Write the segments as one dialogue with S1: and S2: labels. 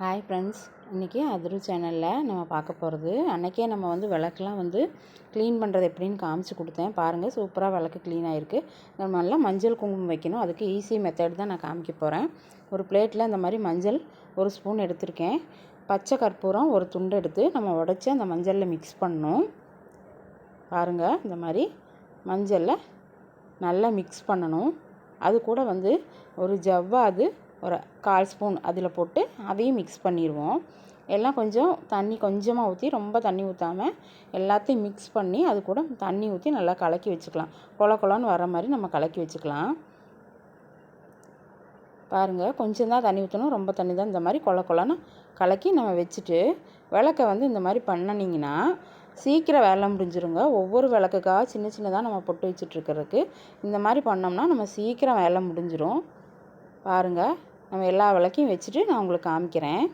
S1: Hi friends இன்றைக்கி அதிரு சேனலில் நம்ம பார்க்க போகிறது அன்றைக்கே நம்ம வந்து விளக்குலாம் வந்து க்ளீன் பண்ணுறது எப்படின்னு காமிச்சு கொடுத்தேன். பாருங்கள் சூப்பராக விளக்கு க்ளீன் ஆகிருக்கு நம்ம நல்லா மஞ்சள் குங்குமம் வைக்கணும். அதுக்கு ஈஸி மெத்தட் தான் நான் காமிக்க போகிறேன் ஒரு பிளேட்டில் இந்த மாதிரி மஞ்சள் ஒரு ஸ்பூன் எடுத்திருக்கேன். பச்சை கற்பூரம் ஒரு துண்டு எடுத்து நம்ம உடச்சி அந்த மஞ்சளில் மிக்ஸ் பண்ணணும். பாருங்கள் இந்த மாதிரி மஞ்சளில் நல்லா மிக்ஸ் பண்ணணும். அது கூட வந்து ஒரு ஜவ்வாது ஒரு கால் ஸ்பூன் அதில் போட்டு அதையும் மிக்ஸ் பண்ணிடுவோம். எல்லாம் கொஞ்சம் தண்ணி கொஞ்சமாக ஊற்றி ரொம்ப தண்ணி ஊற்றாமல் எல்லாத்தையும் மிக்ஸ் பண்ணி அது கூட தண்ணி ஊற்றி நல்லா கலக்கி வச்சுக்கலாம். கொல கொலன்னு வர மாதிரி நம்ம கலக்கி வச்சுக்கலாம். பாருங்கள் கொஞ்சம் தான் தண்ணி ஊற்றணும் ரொம்ப தண்ணி தான் இந்த மாதிரி கொல கொலன்னு கலக்கி நம்ம வச்சுட்டு விளக்கை வந்து இந்த மாதிரி பண்ணினீங்கன்னா சீக்கிரம் வேலை முடிஞ்சிருங்க. ஒவ்வொரு விளக்குக்காக சின்ன சின்னதாக நம்ம பொட்டு வச்சிட்ருக்கிறதுக்கு இந்த மாதிரி பண்ணோம்னா நம்ம சீக்கிரம் வேலை முடிஞ்சிடும் பாருங்கள் நம்ம எல்லா விளக்கையும் வச்சுட்டு நான் உங்களுக்கு காமிக்கிறேன்.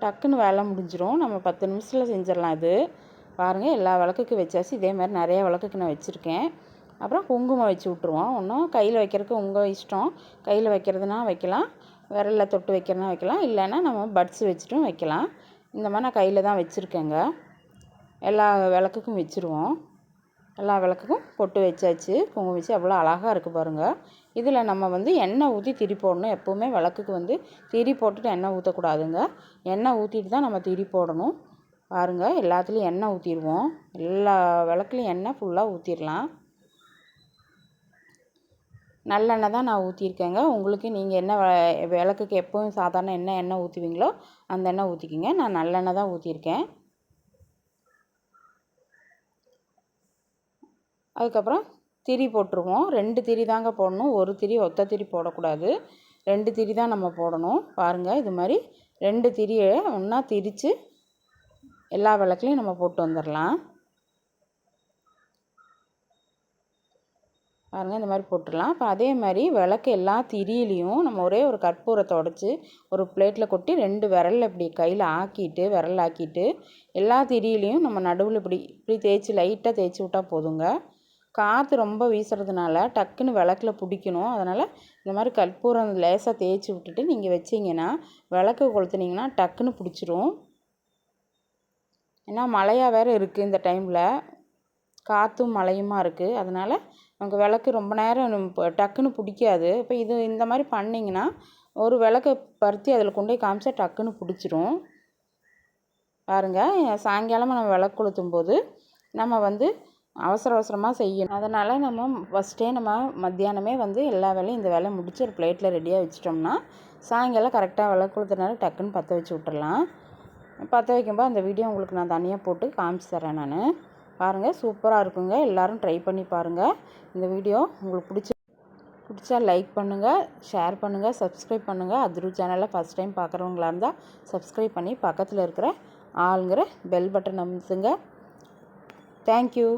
S1: டக்குன்னு வேலை முடிஞ்சிடும் நம்ம பத்து நிமிஷத்தில் செஞ்சிடலாம் இது. பாருங்கள் எல்லா விளக்குக்கு வச்சாச்சு. இதே மாதிரி நிறைய விளக்குக்கு நான் வச்சுருக்கேன். அப்புறம் குங்குமம் வச்சு விட்ருவோம் ஒன்றும் கையில் வைக்கிறதுக்கு உங்கள் இஷ்டம். கையில் வைக்கிறதுனா வைக்கலாம். விரலில் தொட்டு வைக்கிறதுனா வைக்கலாம். இல்லைன்னா நம்ம பட்ஸ் வச்சுட்டும் வைக்கலாம். இந்த மாதிரி நான் கையில் தான் வச்சுருக்கேங்க. எல்லா விளக்குக்கும் வச்சுருவோம். எல்லா விளக்குக்கும் பொட்டு வச்சாச்சு. குங்குமம் வச்சு அவ்வளோ அழகாக இருக்குது பாருங்கள் இதில் நம்ம வந்து எண்ணெய் ஊற்றி திரி போடணும். எப்போவுமே விளக்குக்கு வந்து திரி போட்டுட்டு எண்ணெய் ஊற்றக்கூடாதுங்க எண்ணெய் ஊற்றிட்டு தான் நம்ம திரி போடணும். பாருங்கள் எல்லாத்துலேயும் எண்ணெய் ஊற்றிடுவோம் எல்லா விளக்குலையும் எண்ணெய் ஃபுல்லாக ஊற்றிடலாம் நல்லெண்ணெய் தான் நான் ஊற்றிருக்கேங்க உங்களுக்கு நீங்கள் என்ன விளக்குக்கு எப்போவும் சாதாரண எண்ணெய் எண்ணெய் ஊற்றுவீங்களோ அந்த எண்ணெய் ஊற்றிக்கிங்க நான் நல்லெண்ணெய் தான் ஊற்றிருக்கேன் அதுக்கப்புறம் திரி போட்டுருவோம். ரெண்டு திரி தாங்க போடணும். ஒரு திரி ஒத்த திரி போடக்கூடாது. ரெண்டு திரி தான் நம்ம போடணும். பாருங்கள் இது மாதிரி ரெண்டு திரியை ஒன்றா திரித்து எல்லா விளக்குலையும் நம்ம போட்டு வந்துடலாம். பாருங்கள் இந்த மாதிரி போட்டுடலாம். இப்போ அதே மாதிரி விளக்கு எல்லா திரியிலையும் நம்ம ஒரே ஒரு கற்பூரத்தை உடச்சி ஒரு பிளேட்டில் கொட்டி ரெண்டு விரலில் இப்படி கையில் ஆக்கிட்டு விரல் ஆக்கிட்டு எல்லா திரியிலையும் நம்ம நடுவில் இப்படி இப்படி தேய்ச்சி லைட்டாக தேய்ச்சி விட்டால் போதுங்க. காற்று ரொம்ப வீசுறதுனால டக்குன்னு விளக்கில் பிடிக்கணும். அதனால் இந்த மாதிரி கற்பூரம் லேசாக தேய்ச்சி விட்டுட்டு நீங்கள் வச்சிங்கன்னா விளக்கு கொளுத்துனீங்கன்னா டக்குன்னு பிடிச்சிரும். ஏன்னா மழையாக வேறு இருக்குது இந்த டைமில். காற்றும் மழையுமா இருக்குது அதனால் நமக்கு விளக்கு ரொம்ப நேரம் டக்குன்னு பிடிக்காது. இப்போ இது இந்த மாதிரி பண்ணிங்கன்னா ஒரு விளக்கை பருத்தி அதில் கொண்டு போய் காமிச்சா டக்குன்னு பிடிச்சிரும். பாருங்கள் சாயங்காலமாக நம்ம விளக்கு கொளுத்தும் போது நம்ம வந்து அவசர அவசரமாக செய்யணும். அதனால் நம்ம ஃபஸ்ட்டே நம்ம மத்தியானமே வந்து எல்லா வேலையும் இந்த வேலையை முடித்து ஒரு பிளேட்டில் ரெடியாக வச்சிட்டோம்னா சாயங்காலம் கரெக்டாக விலை கொடுத்தனால டக்குன்னு பற்ற வச்சு விட்டுடலாம் பற்ற வைக்கும்போது அந்த வீடியோ உங்களுக்கு நான் தனியாக போட்டு காமிச்சு தரேன் நான். பாருங்கள் சூப்பராக இருக்குங்க. எல்லோரும் ட்ரை பண்ணி பாருங்கள் இந்த வீடியோ உங்களுக்கு பிடிச்சி பிடிச்சா லைக் பண்ணுங்கள் ஷேர் பண்ணுங்கள் சப்ஸ்கிரைப் பண்ணுங்கள் அதுரு சேனலில் ஃபஸ்ட் டைம் பார்க்குறவங்களா இருந்தால் சப்ஸ்கிரைப் பண்ணி பக்கத்தில் இருக்கிற ஆளுங்கிற பெல் பட்டன் அமுத்துங்க. தேங்க்யூ